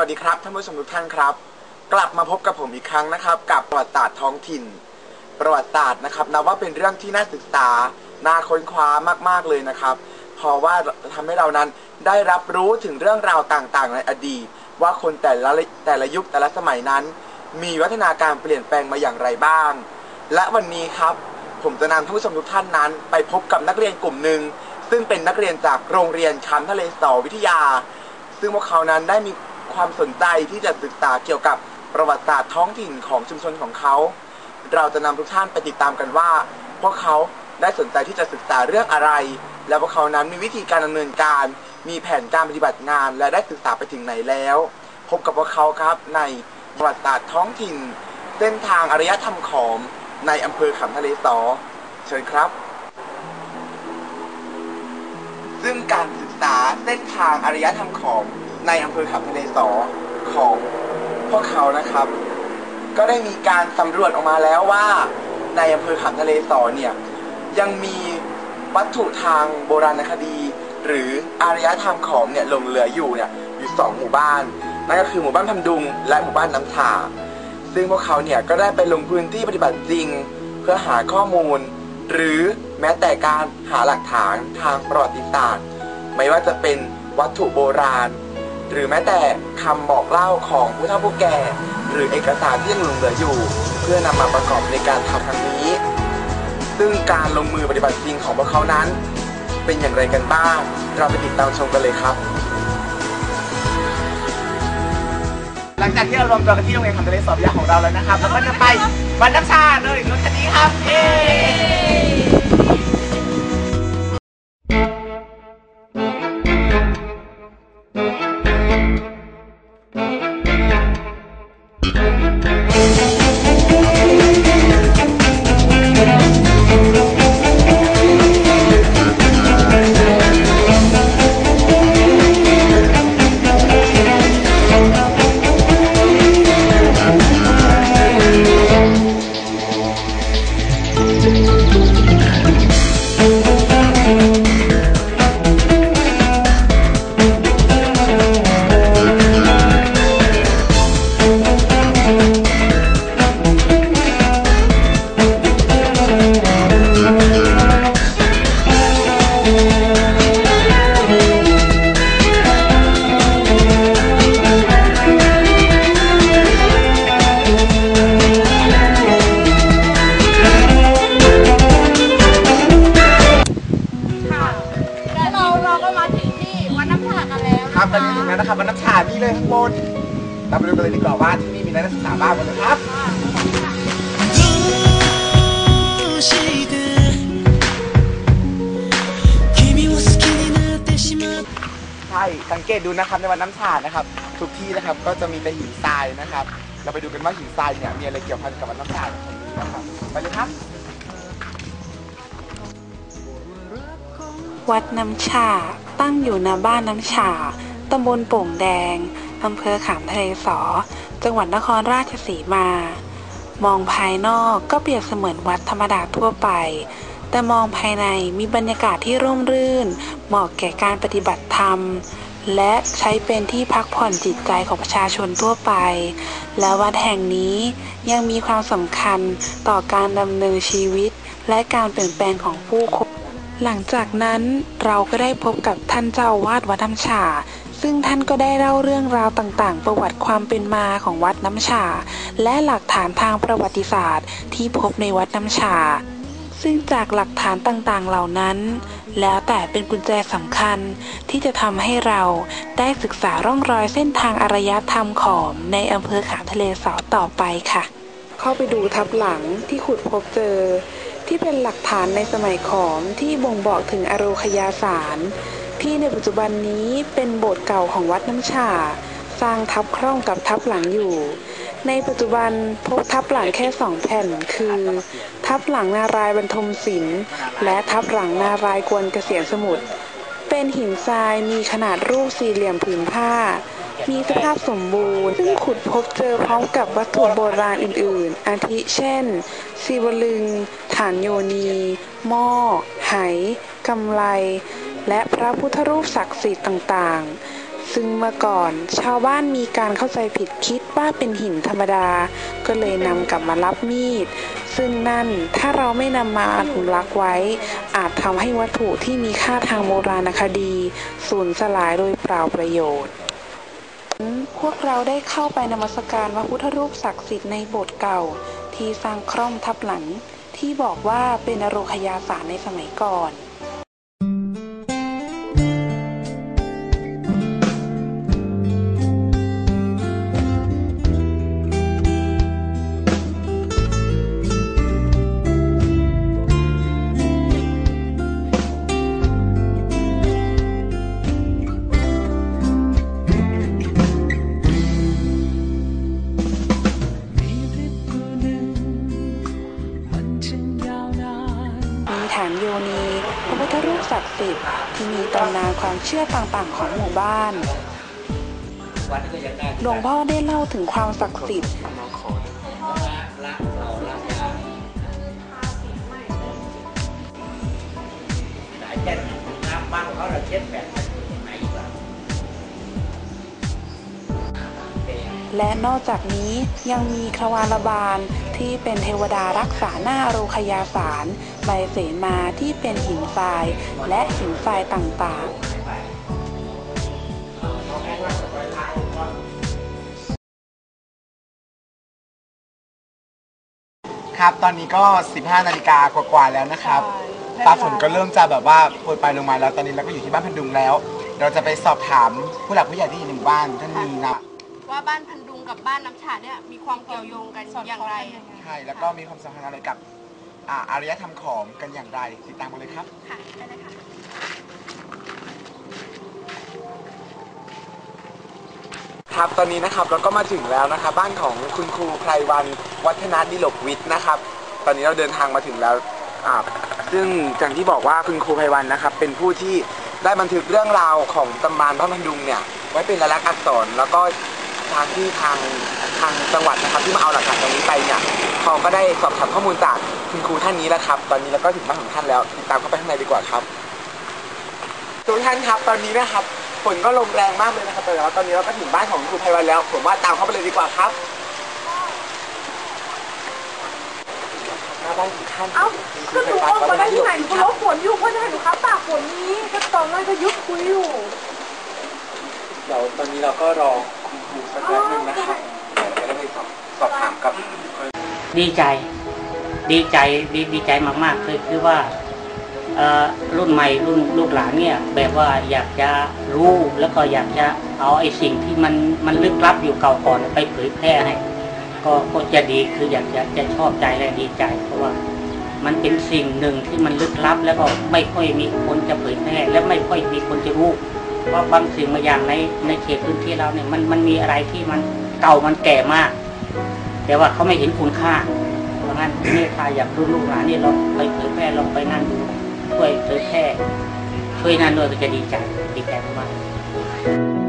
วัสดีครับท่านผู้ชมทุกท่านครับ กลับมาพบกับผมอีกครั้งนะครับ กับประวัติศาสตร์ท้องถิ่น ประวัติศาสตร์นะครับนับว่าเป็นเรื่องที่น่าศึกษาน่าค้นคว้ามากๆเลยนะครับ เพราะว่าจะทำให้เรานั้นได้รับรู้ถึงเรื่องราวต่างๆ ในอดีต ว่าคนแต่ละแต่ละยุคแต่ละสมัยนั้น มีวัฒนาการเปลี่ยนแปลงมาอย่างไรบ้าง และวันนี้ครับ ผมจะนำท่านผู้ชมทุกท่านนั้น ไปพบกับนักเรียนกลุ่มหนึ่งซึ่งเป็นนักเรียนจากโรงเรียนคันทะเลสอวิทยา ซึ่งพวกเขานั้นได้มี ความสนใจที่จะศึกษาเกี่ยวกับประวัติศาสตร์ท้องถิ่นของชุมชนของเขา เราจะนำทุกท่านไปติดตามกันว่า พวกเขาได้สนใจที่จะศึกษาเรื่องอะไร และพวกเขานั้นมีวิธีการดำเนินการ มีแผนการปฏิบัติงาน และได้ศึกษาไปถึงไหนแล้ว พบกับพวกเขาครับในประวัติศาสตร์ท้องถิ่น เส้นทางอารยธรรมขอมในอำเภอขำทะเลสอเชิญครับ ซึ่งการศึกษาเส้นทางอารยธรรมของ ในอำเภอขับทะเลสอของพวกเขานะครับ ก็ได้มีการสำรวจออกมาแล้วว่าในอำเภอขับทะเลสอเนี่ยยังมีวัตถุทางโบราณคดี หรืออารยธรรมของเนี่ยหลงเหลืออยู่เนี่ยอยู่สองหมู่บ้านนั่นก็คือหมู่บ้านพำดุงและหมู่บ้านน้ำชาซึ่งพวกเขาเนี่ยก็ได้ไปลงพื้นที่ปฏิบัติจริง เพื่อหาข้อมูล หรือแม้แต่การหาหลักฐานทางประวัติศาสตร์ ไม่ว่าจะเป็นวัตถุโบราณ หรือแม้แต่คำบอกเล่าของผู้เฒ่าผู้แก่ หรือเอกสารที่ยังหลงเหลืออยู่ เพื่อนำมาประกอบในการทำครั้งนี้ ซึ่งการลงมือปฏิบัติจริงของพวกเขานั้น เป็นอย่างไรกันบ้าง เราไปติดตามชมกันเลยครับ หลังจากที่เรารวมตัวกันที่โรงเรียนคำทะเลสอบยาของเราแล้วนะครับเราก็จะไปวันน้ำชาเลยรถคันนี้ครับเย้ ดูกันเลยดีกว่าว่าที่นี่มีนักศึกษาบ้างไหมครับใช่สังเกตดูนะครับในวันน้ำชานะครับ ทุกที่นะครับก็จะมีแต่หินทรายนะครับ เราไปดูกันว่าหินทรายเนี่ยมีอะไรเกี่ยวพันกับวันน้ำชาของนี้นะครับไปเลยครับ วัดน้ำชาตั้งอยู่ในบ้านน้ำชาตำบลโป่งแดง อำเภอขามทะเลสอ จังหวัดนครราชสีมา มองภายนอกก็เปรียบเสมือนวัดธรรมดาทั่วไป แต่มองภายในมีบรรยากาศที่ร่มรื่น เหมาะแก่การปฏิบัติธรรม และใช้เป็นที่พักผ่อนจิตใจของประชาชนทั่วไป และวัดแห่งนี้ยังมีความสำคัญต่อการดำเนินชีวิต และการเปลี่ยนแปลงของผู้คนหลังจากนั้นเราก็ได้พบกับท่านเจ้าวาดวัดน้ำฉา ซึ่งท่านก็ได้เล่าเรื่องราวต่างๆ ประวัติความเป็นมาของวัดน้ำฉาและหลักฐานทางประวัติศาสตร์ที่พบในวัดน้ำฉาซึ่งจากหลักฐานต่างๆเหล่านั้น แล้วแต่เป็นกุญแจสำคัญที่จะทำให้เราได้ศึกษาร่องรอยเส้นทางอารยธรรมของในอำเภอขามทะเลสอต่อไปค่ะ เข้าไปดูทับหลังที่ขุดพบเจอ ที่เป็นหลักฐานในสมัยขอมที่บ่งบอกถึงอโรคยาสาร ที่ในปัจจุบันนี้เป็นโบสถ์เก่าของวัดน้ำชา สร้างทับคร่องกับทับหลังอยู่ ในปัจจุบันพบทับหลังแค่สองแผ่นคือ ทับหลังนารายบรรทมศิลป์และทับหลังนารายกวนเกษียณสมุทรเป็นหินทรายมีขนาดรูปสี่เหลี่ยมผืนผ้า มีสภาพสมบูรณ์ ซึ่งขุดพบเจอพร้อมกับวัตถุโบราณอื่น ๆ อาทิเช่นศิวลึง ฐานโยนี หม้อ ไหกำไล และพระพุทธรูปศักดิ์สิทธิ์ต่างๆ ซึ่งเมื่อก่อนชาวบ้านมีการเข้าใจผิดคิดว่าเป็นหินธรรมดา ก็เลยนำกลับมารับมีด ซึ่งนั่นถ้าเราไม่นำมาอนุรักษ์ไว้ อาจทำให้วัตถุที่มีค่าทางโบราณคดีสูญสลายโดยเปล่าประโยชน์พวกเราได้เข้าไปนมัสการพระพุทธรูปศักดิ์สิทธิ์ในโบสถ์เก่า ที่สร้างคร่อมทับหลัง ที่บอกว่าเป็นอโรคยาสารในสมัยก่อน ความเชื่อต่างๆ ของหมู่บ้าน หลวงพ่อได้เล่าถึงความศักดิ์สิทธิ์และนอกจากนี้ยังมีครวาลบาลที่เป็นเทวดารักษาหน้าโรคยาสาร ใบเสมาที่เป็นหินทรายและหินทรายต่างๆ ครับ ตอนนี้ก็ 15 นาฬิกากว่าๆแล้วนะครับฟ้าฝนก็เริ่มจะแบบว่าโปรยปลายลงมาแล้ว ตอนนี้เราก็อยู่ที่บ้านพันดุงแล้ว เราจะไปสอบถามผู้หลักผู้ใหญ่ที่อยู่ในหมู่บ้านท่านมีนะ ว่าบ้านพันดุงกับบ้านน้ำฉาเนี่ยมีความเกี่ยวโยงกันอย่างไร ใช่ แล้วก็มีความสัมพันธ์อะไรกับอ่าอารยธรรมขอมกันอย่างไร ติดตามกันเลยครับ ค่ะได้เลยค่ะ ครับตอนนี้นะครับเราก็มาถึงแล้วนะครับ บ้านของคุณครูไพรวันวัฒนดิลกวิทย์นะครับ ตอนนี้เราเดินทางมาถึงแล้วอ่าซึ่งอย่างที่บอกว่าคุณครูไพรวันนะครับ เป็นผู้ที่ได้บันทึกเรื่องราวของตำนานพระพันดุงเนี่ยไว้เป็นลายลักษณ์อักษรแล้วก็ทางที่ทางทางจังหวัดนะครับ ที่มาเอาหลักฐานตรงนี้ไปเนี่ยเขาก็ได้สอบถามข้อมูลจากคุณครูท่านนี้แล้วครับ ตอนนี้เราก็ถึงบ้านของท่านแล้วติดตามเข้าไปข้างในดีกว่าครับทุกท่านครับ ตอนนี้นะครับ ฝนก็ลมแรงมากเลยนะครับแต่ว่าตอนนี้เราก็ถึงบ้านของครูไพวันแล้ว ผมว่าตามเข้าไปเลยดีกว่าครับหน้าบ้านของท่านเอ้าก็หนูออกมาได้ที่ไหนหนูก็ลบฝนอยู่เพราะจะให้หนูค้าตากฝนนี้ก็ตอนนั้นก็ยุบคุยอยู่เดี๋ยวตอนนี้เราก็รอคุณครูสักแป๊บนึงนะครับเดี๋ยวเราจะได้ไปสอบสอบถามกับ ดีใจ ดีใจดีดีใจมากๆคือคือว่าเอ่อ รุ่นใหม่รุ่นลูกหลานเนี่ยแบบว่าอยากจะรู้แล้วก็อยากจะเอาไอ้สิ่งที่มันมันลึกลับอยู่เก่าก่อนไปเผยแพร่ให้ก็ก็จะดีคืออยากจะจะชอบใจและดีใจ เพราะว่ามันเป็นสิ่งหนึ่งที่มันลึกลับ แล้วก็ไม่ค่อยมีคนจะเผยแพร่และไม่ค่อยมีคนจะรู้เพราบางสิ่งบางอย่างในในเขตพื้นที่เราเนี่ยมันมันมีอะไรที่มันเก่ามันแก่มาก แต่ว่าเขาไม่เห็นคุณค่าเพราะงั้นนี่ถ้าอยากรู้ลูกหลานนี่เราไปเผยแพร่ลองไปนั่นดู ช่วยเผยแพร่ช่วยนั่นด้วยก็จะดีใจดีใจมากๆ